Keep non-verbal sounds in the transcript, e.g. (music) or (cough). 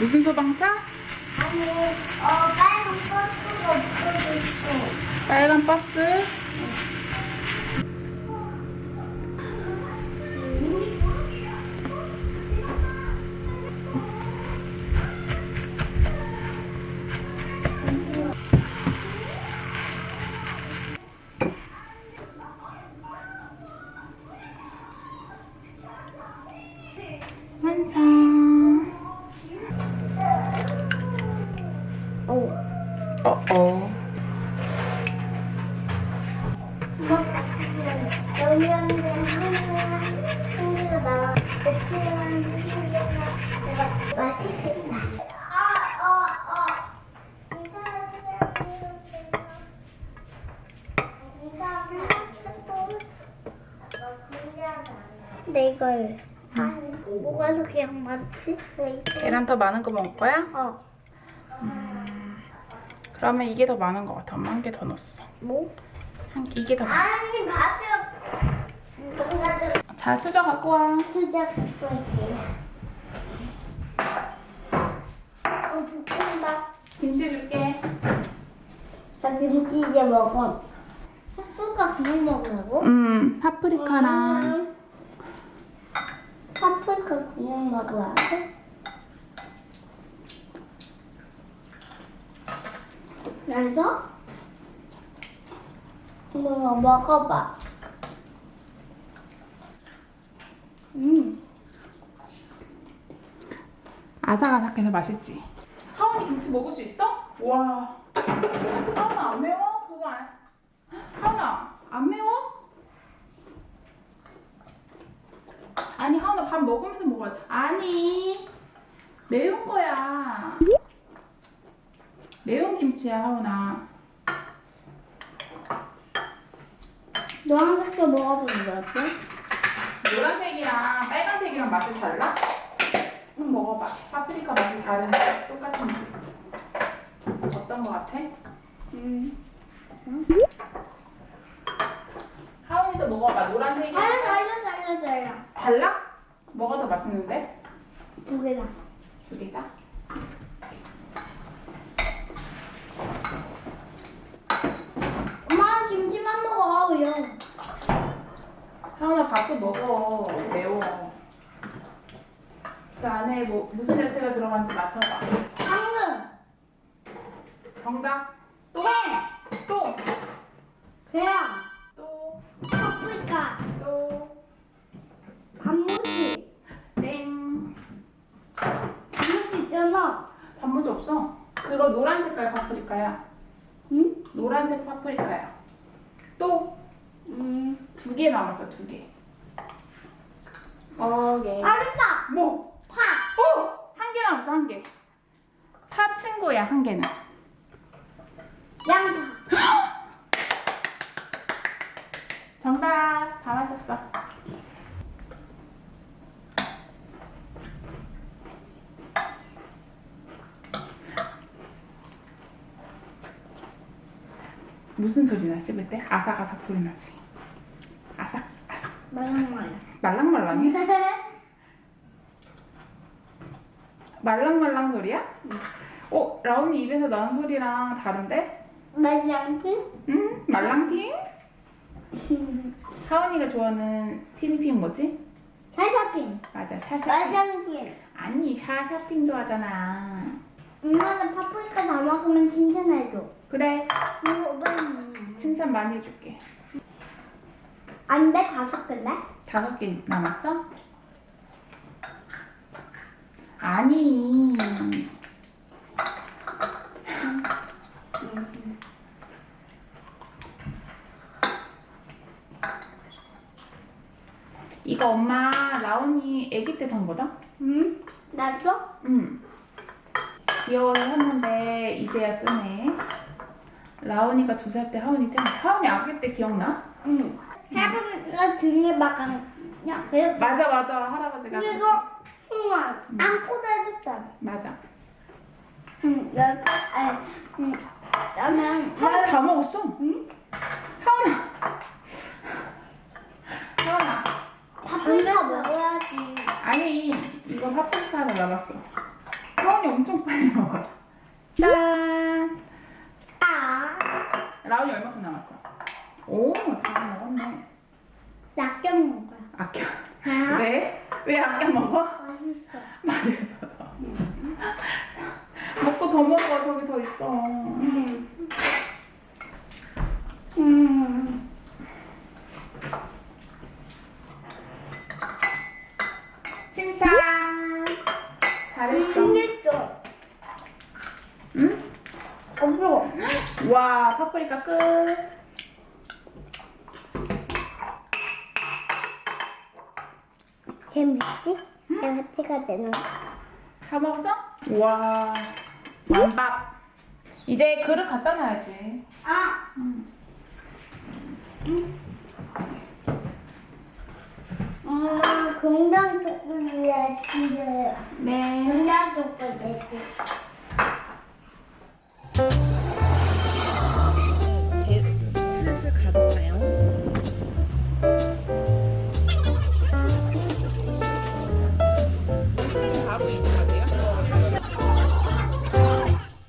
무슨 소방차? 아니, 어, 빨간 버스가 없어졌어. 빨간 박스. 어, 어. 내 이걸 아, 뭐가 더 그냥 많지? 왜 이렇게? 계란 더 많은 거 먹을 거야? 어, 그러면 이게 더 많은 것 같아. 엄마 한 개 더 넣었어. 뭐? 한 이게 더 많아. 아니. 뭔가 자, 수저 갖고 와. 수작 볼게. 어, 볶음밥. 김치 줄게. 나 김치 이제 먹어. 쑥가 그냥 먹는다고? 음, 파프리카랑 음, 파프리카 그냥 돼? 그래서 이거 먹어봐. 음, 아삭아삭해서 맛있지. 하원이 김치 먹을 수 있어? 와. 하원아 안 매워? 그거 안. 하원아 안 매워? 아니 하원아 밥 먹으면서 먹어야 돼. 아니 매운 거야. 매운 김치야 하원아. 노란색도 먹어보는 거 어때? 노란색이랑 빨간색이랑 맛이 달라? 응 먹어봐. 파프리카 맛이 다른데 똑같은지. 어떤 거 같아? 음. 하원이도 먹어봐. 노란색이 달라 달라 달라 달라. 달라? 뭐가 더 맛있는데? 두 개다. 두 개다? 엄마 김치만 먹어 왜? 하원아 밥도 먹어. 매워. 그 안에 뭐 무슨 야채가 들어간지 맞춰봐. 당근. 정답. 또. 또. 계란. 또. 파프리카. 또. 단무지. 땡. 단무지 있잖아. 단무지 없어. 그거 노란 색깔 파프리카야. 응? 노란색 파프리카야. 또. 음. 두 개 남았어, 두 개. 오케이. 알았다. 뭐? 파. 오! 한 개 남았어, 한 개. 파 친구야, 한 개는. 양파. 정답. 다 맞았어. 무슨 소리 나 씹을 때? 아삭아삭 소리 나지. 아삭 아삭. 말랑말랑. 말랑말랑해? (laughs) 말랑말랑 소리야? 어, 라온이 입에서 나는 소리랑 다른데? 말랑피? 응? 말랑핑? (laughs) 하원이가 좋아하는 티니핑 뭐지? 사샤핑. 맞아, 샤샤핑. 말랑핑. 아니, 샤샤핑 좋아하잖아. 엄마는 파프리카 다 먹으면 칭찬해줘. 그래, 이거 오빠는 칭찬 많이 해줄게. 안 돼? 다섯 개인데? 다섯 개 남았어? 아니. 이거 엄마 라온이 아기 때 산 거다? 응? 나도? 응. 귀여워서 샀는데 이제야 쓰네. 라온이가 두 살 때 하온이 때 하온이 아기 때 기억나? 응. 할아버지가 등에 막안 야, 그래. 맞아 맞아 할아버지가 그리고 우와, 안고도 해줬잖아. 맞아. 응, 열, 아니, 응. 그러면 하온 열, 다 먹었어. 응? 하온아. 하온아. 파프리카 먹어야지. 아니 이거 파프리카 하나 남았어. 하온이 엄청 빨리 먹었어. 짠. 아, 라온이 얼마큼 남았어? 오, 다 먹었네. 낚여 먹은 거야. 아껴. 아? 왜? 왜 아껴 먹어? 맛있어. 맛있어. 먹고 더 먹어. 저기 더 있어. 음. 음. 칭찬. 잘했어. 맛있어. 응? 없어. 와, 파프리카 끝. 재밌지? 양치가 되는 거. 다 먹었어? 와, 완밥. 이제 그릇 갖다 놔야지. 아, 응. 엄마 공장 초콜릿 집에 네. 공장 초콜릿